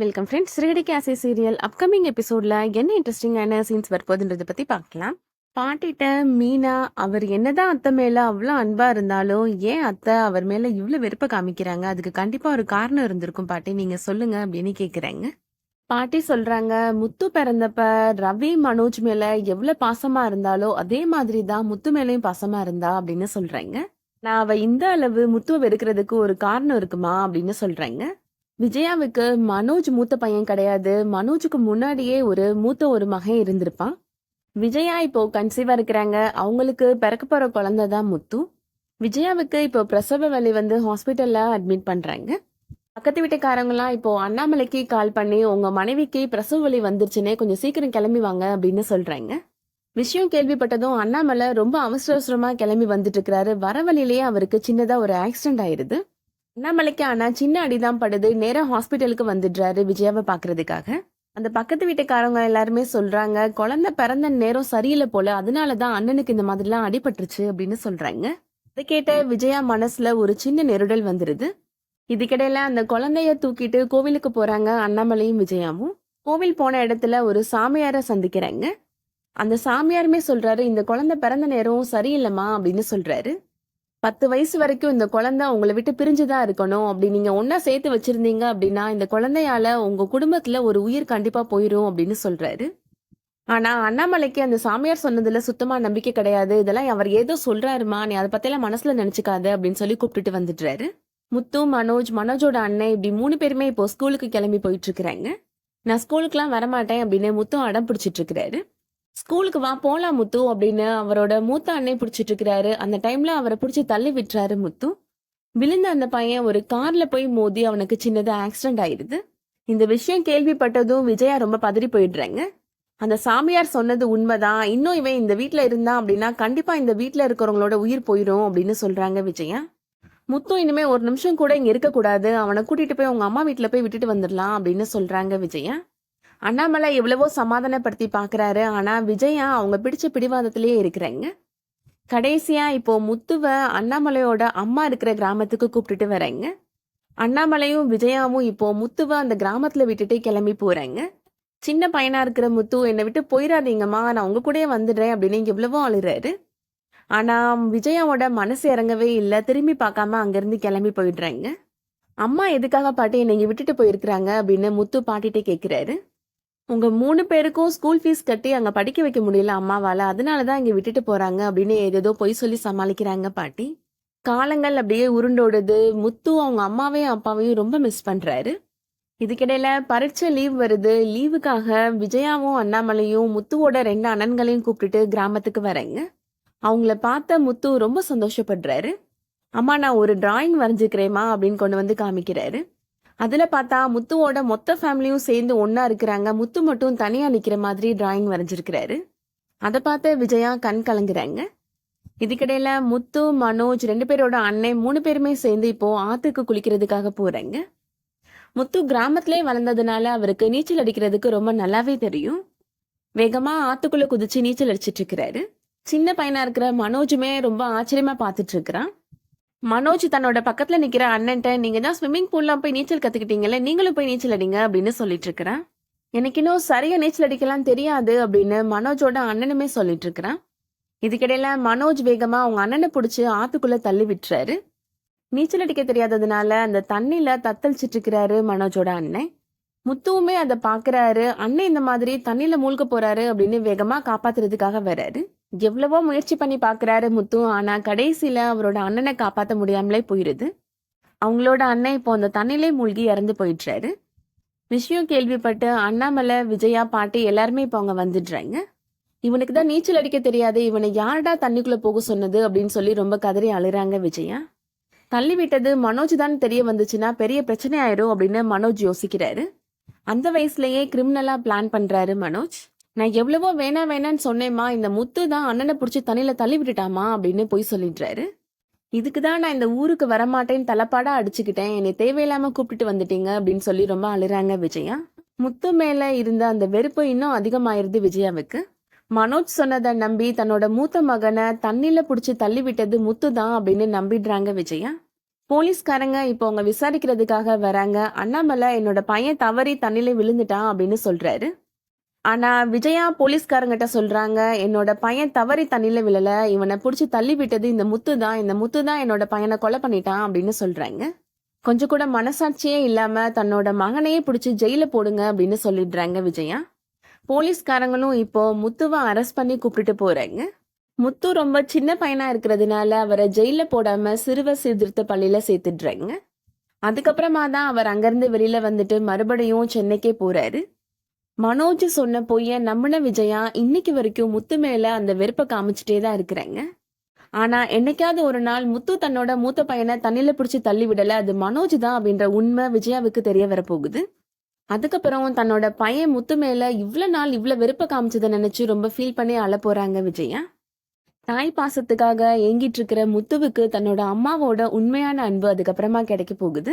Welcome friends சிறுகடி கேசே serial upcoming எபிசோடில் என்ன இன்ட்ரெஸ்டிங்கான சீன்ஸ் வரப்போகுதுன்றதை பற்றி பார்க்கலாம். பாட்டிட்ட மீனா அவர் என்னதான் அத்தை மேலே அவ்வளோ அன்பாக இருந்தாலும் ஏன் அத்தை அவர் மேலே இவ்வளோ வெறுப்பை காமிக்கிறாங்க? அதுக்கு கண்டிப்பாக ஒரு காரணம் இருந்திருக்கும் பாட்டி. நீங்கள் சொல்லுங்க அப்படின்னு கேட்குறாங்க பாட்டி சொல்றாங்க முத்து பிறந்தப்ப ரவி மனோஜ் மேல எவ்வளவு பாசமா இருந்தாலோ அதே மாதிரி தான் முத்து மேலயும் பாசமா இருந்தா அப்படின்னு சொல்றாங்க. நான் அவ இந்த அளவு முத்துவை வெறுக்கிறதுக்கு ஒரு காரணம் இருக்குமா அப்படின்னு சொல்றாங்க. விஜயாவுக்கு மனோஜ் மூத்த பையன் கிடையாது. மனோஜுக்கு முன்னாடியே ஒரு மூத்த ஒரு மகன் இருந்திருப்பான். விஜயா இப்போ கன்சீவா இருக்கிறாங்க. அவங்களுக்கு பிறக்க போற குழந்தை தான் முத்து. விஜயாவுக்கு இப்போ பிரசவ வலி வந்து ஹாஸ்பிட்டல்ல அட்மிட் பண்றாங்க. பக்கத்து வீட்டுக்காரங்களாம் இப்போ அண்ணாமலைக்கு கால் பண்ணி உங்க மனைவிக்கு பிரசவ வலி வந்துருச்சுன்னே கொஞ்சம் சீக்கிரம் கிளம்பி வாங்க அப்படின்னு சொல்றாங்க. விஷயம் கேள்விப்பட்டதும் அண்ணாமலை ரொம்ப அவசர அவசரமா கிளம்பி வந்துட்டு இருக்கிறாரு. வர வழியிலேயே அவருக்கு சின்னதா ஒரு ஆக்சிடென்ட் ஆயிருது. அண்ணாமலைக்கு ஆனால் சின்ன அடிதான் படுது. நேராக ஹாஸ்பிட்டலுக்கு வந்துடுறாரு விஜயாவை பார்க்கறதுக்காக அந்த பக்கத்து வீட்டுக்காரங்க எல்லாருமே சொல்றாங்க குழந்தை பிறந்த நேரம் சரியில்லை போல அதனாலதான் அண்ணனுக்கு இந்த மாதிரிலாம் அடிபட்டுருச்சு அப்படின்னு சொல்றாங்க. அதை கேட்ட விஜயா மனசுல ஒரு சின்ன நெருடல் வந்துருது. இதுக்கிடையில அந்த குழந்தைய தூக்கிட்டு கோவிலுக்கு போறாங்க அண்ணாமலையும் விஜயாவும். கோவில் போன இடத்துல ஒரு சாமியாரை சந்திக்கிறாங்க. அந்த சாமியாருமே சொல்றாரு இந்த குழந்தை பிறந்த நேரம் சரியில்லைம்மா அப்படின்னு சொல்றாரு. பத்து வயசு வரைக்கும் இந்த குழந்தை உங்களை விட்டு பிரிஞ்சுதான் இருக்கணும். அப்படி நீங்க ஒன்னா சேர்த்து வச்சிருந்தீங்க அப்படின்னா இந்த குழந்தையால உங்க குடும்பத்துல ஒரு உயிர் கண்டிப்பா போயிரும் அப்படின்னு சொல்றாரு. ஆனா அண்ணாமலைக்கு அந்த சாமியார் சொன்னதுல சுத்தமா நம்பிக்கை கிடையாது. இதெல்லாம் அவர் ஏதோ சொல்றாருமா? நீ அதை பத்தியெல்லாம் மனசுல நினைச்சுக்காத அப்படின்னு சொல்லி கூப்பிட்டுட்டு வந்துடுறாரு. முத்து மனோஜ் மனோஜோட அண்ணன் இப்படி மூணு பேருமே இப்போ ஸ்கூலுக்கு கிளம்பி போயிட்டு இருக்கிறாங்க. நான் ஸ்கூலுக்குலாம் வரமாட்டேன் அப்படின்னு முத்து அடம் பிடிச்சிட்டு இருக்கிறாரு. ஸ்கூலுக்கு வா போலாம் முத்து அப்படின்னு அவரோட மூத்த அண்ணன் பிடிச்சிட்டு இருக்கிறாரு அந்த டைம்ல அவரை பிடிச்சி தள்ளி விட்டுறாரு முத்து. விழுந்த அந்த பையன் ஒரு கார்ல போய் மோதி அவனுக்கு சின்னதா ஆக்சிடென்ட் ஆயிடுது இந்த விஷயம் கேள்விப்பட்டதும் விஜயா ரொம்ப பதறி போயிடுறாங்க. அந்த சாமியார் சொன்னது உண்மைதான். இன்னும் இவன் இந்த வீட்டில் இருந்தான் அப்படின்னா கண்டிப்பா இந்த வீட்டில் இருக்கிறவங்களோட உயிர் போயிடும் அப்படின்னு சொல்றாங்க விஜயா. முத்து இனிமே ஒரு நிமிஷம் கூட இங்க இருக்க கூடாது அவனை கூட்டிட்டு போய் உங்க அம்மா வீட்டில் போய் விட்டுட்டு வந்துடலாம் அப்படின்னு சொல்றாங்க விஜயா. அண்ணாமலை எவ்வளவோ சமாதானப்படுத்தி பார்க்குறாரு ஆனால் விஜயா அவங்க பிடிச்ச பிடிவாதத்திலேயே இருக்கிறாங்க. கடைசியாக இப்போ முத்துவை அண்ணாமலையோட அம்மா இருக்கிற கிராமத்துக்கு கூப்பிட்டுட்டு வரேங்க அண்ணாமலையும் விஜயாவும் இப்போ முத்துவை அந்த கிராமத்தில் விட்டுட்டு கிளம்பி போகிறாங்க சின்ன பையனாக இருக்கிற முத்து என்னை விட்டு போயிடாதீங்கம்மா நான் உங்கள் கூடயே வந்துடுறேன் அப்படின்னு எவ்வளவோ அழுறாரு. ஆனால் விஜயாவோட மனசு இறங்கவே இல்லை. திரும்பி பார்க்காம அங்கேருந்து கிளம்பி போயிடுறாங்க. அம்மா எதுக்காக பாட்டி என்னை விட்டுட்டு போயிருக்கிறாங்க? அப்படின்னு முத்து பாட்டிகிட்டே கேட்குறாரு உங்க மூணு பேருக்கும் ஸ்கூல் ஃபீஸ் கட்டி அங்க படிக்க வைக்க முடியல அம்மாவால. அதனாலதான் இங்க விட்டுட்டு போறாங்க அப்படின்னு ஏதேதோ பொய் சொல்லி சமாளிக்கிறாங்க பாட்டி. காலங்கள் அப்படியே உருண்டோடுது. முத்து அவங்க அம்மாவையும் அப்பாவையும் ரொம்ப மிஸ் பண்றாரு. இதுக்கிடையில பரீட்சை லீவ் வருது. லீவுக்காக விஜயாவும் அண்ணாமலையும் முத்துவோட ரெண்டு அண்ணன்களையும் கூப்பிட்டுட்டு கிராமத்துக்கு வரேங்க. அவங்கள பார்த்த முத்து ரொம்ப சந்தோஷப்படுறாரு. அம்மா நான் ஒரு டிராயிங் வரைஞ்சிக்கிறேம்மா அப்படின்னு கொண்டு வந்து காமிக்கிறாரு. அதில் பார்த்தா முத்துவோட மொத்த ஃபேமிலியும் சேர்ந்து ஒன்றா இருக்கிறாங்க. முத்து மட்டும் தனியாக நிற்கிற மாதிரி டிராயிங் வரைஞ்சிருக்கிறாரு. அதை பார்த்த விஜயா கண் கலங்குறாங்க. இதுக்கிடையில் முத்து மனோஜ் ரெண்டு பேரோட அண்ணன் மூணு பேருமே சேர்ந்து இப்போது ஆற்றுக்கு குளிக்கிறதுக்காக போகிறாங்க முத்து கிராமத்திலே வளர்ந்ததுனால அவருக்கு நீச்சல் அடிக்கிறதுக்கு ரொம்ப நல்லாவே தெரியும். வேகமாக ஆற்றுக்குள்ளே குதிச்சு நீச்சல் அடிச்சிட்டு இருக்கிறாரு. சின்ன பையனாக இருக்கிற மனோஜுமே ரொம்ப ஆச்சரியமாக பார்த்துட்டு இருக்கிறான். மனோஜ் தன்னோட பக்கத்துல நிக்கிற அண்ணன்ட்ட நீங்க தான் ஸ்விம்மிங் பூல்லாம் போய் நீச்சல் கத்துக்கிட்டீங்கல்ல நீங்களும் போய் நீச்சல் அடிங்க அப்படின்னு சொல்லிட்டு இருக்கிறேன். எனக்கு இன்னும் சரியா நீச்சல் அடிக்கலாம் தெரியாது அப்படின்னு மனோஜோட அண்ணனுமே சொல்லிட்டு இருக்கிறான். இதுக்கிடையில மனோஜ் வேகமா அவங்க அண்ணனை பிடிச்சி ஆத்துக்குள்ள தள்ளி விட்டுறாரு. நீச்சல் அடிக்க தெரியாததுனால அந்த தண்ணியில தத்தளிச்சிட்டு இருக்கிறாரு மனோஜோட அண்ணன். முத்துவுமே அதை பாக்குறாரு. அண்ணன் இந்த மாதிரி தண்ணியில மூழ்க போறாரு அப்படின்னு வேகமா காப்பாத்துறதுக்காக வராரு எவ்வளவோ முயற்சி பண்ணி பார்க்குறாரு முத்து ஆனால் கடைசியில் அவரோட அண்ணனை காப்பாற்ற முடியாமலே போயிடுது அவங்களோட அண்ணன் இப்போ அந்த தண்ணிலே மூழ்கி இறந்து போயிடுறாரு. விஷயம் கேள்விப்பட்டு அண்ணாமலை விஜயா பாட்டி எல்லாருமே இப்போ அவங்க வந்துடுறாங்க. இவனுக்கு தான் நீச்சல் அடிக்க தெரியாது இவனை யாரடா தண்ணிக்குள்ளே போக சொன்னது அப்படின்னு சொல்லி ரொம்ப கதறி அழுகிறாங்க விஜயா. தள்ளி விட்டது மனோஜ் தான் தெரிய வந்துச்சுன்னா பெரிய பிரச்சனை ஆயிரும் அப்படின்னு மனோஜ் யோசிக்கிறாரு. அந்த வயசுலயே கிரிமினலா பிளான் பண்றாரு மனோஜ். நான் எவ்வளவோ வேணா வேணான்னு சொன்னேம்மா இந்த முத்து தான் அண்ணனை பிடிச்சி தண்ணியில தள்ளி விட்டுட்டாமா அப்படின்னு போய் சொல்லிடுறாரு இதுக்கு தான் நான் இந்த ஊருக்கு வரமாட்டேன்னு தலைப்பாடா அடிச்சுக்கிட்டேன். என்னை தேவையில்லாம கூப்பிட்டுட்டு வந்துட்டீங்க அப்படின்னு சொல்லி ரொம்ப அழுறாங்க விஜயா. முத்து மேல இருந்த அந்த வெறுப்பு இன்னும் அதிகமாயிருது விஜயாவுக்கு. மனோஜ் சொன்னதை நம்பி தன்னோட மூத்த மகனை தண்ணில புடிச்சு தள்ளி விட்டது முத்து தான் அப்படின்னு நம்பிடுறாங்க விஜயா. போலீஸ்காரங்க இப்போ அவங்க விசாரிக்கிறதுக்காக வராங்க. அண்ணாமலை என்னோட பையன் தவறி தண்ணில விழுந்துட்டான் அப்படின்னு சொல்றாரு. ஆனா விஜயா போலீஸ்காரங்கிட்ட சொல்றாங்க என்னோட பையன் தவறி தண்ணில விழல இவனை புடிச்சு தள்ளி விட்டது இந்த முத்து தான் இந்த முத்து தான் என்னோட பையனை கொலை பண்ணிட்டான் அப்படின்னு சொல்றாங்க. கொஞ்சம் கூட மனசாட்சியே இல்லாம தன்னோட மகனையே பிடிச்சி ஜெயில போடுங்க அப்படின்னு சொல்லிடுறாங்க விஜயா. போலீஸ்காரங்களும் இப்போ முத்துவை அரெஸ்ட் பண்ணி கூப்பிட்டுட்டு போறாங்க. முத்து ரொம்ப சின்ன பையனா இருக்கிறதுனால அவரை ஜெயில போடாம சிறுவர் சீர்திருத்த பள்ளியில சேர்த்துடுறாங்க. அதுக்கப்புறமா தான் அவர் அங்கிருந்து வெளியில வந்துட்டு மறுபடியும் சென்னைக்கே போறாரு. மனோஜ் சொன்ன பொய்ய நம்பின விஜயா இன்னைக்கு வரைக்கும் முத்து மேல அந்த வெறுப்பை காமிச்சிட்டே தான் இருக்கிறாங்க. ஆனா என்னைக்காவது ஒரு நாள் முத்து தன்னோட மூத்த பையனை தண்ணியில பிடிச்சி தள்ளி விடல அது மனோஜ் தான் அப்படின்ற உண்மை விஜயாவுக்கு தெரிய வரப்போகுது அதுக்கப்புறம் தன்னோட பையன் முத்து மேல இவ்வளோ நாள் இவ்வளோ வெறுப்பை காமிச்சதை நினைச்சு ரொம்ப ஃபீல் பண்ணி அழ போறாங்க விஜயா. தாய் பாசத்துக்காக ஏங்கிட்டு இருக்கிற முத்துவுக்கு தன்னோட அம்மாவோட உண்மையான அன்பு அதுக்கப்புறமா கிடைக்க போகுது.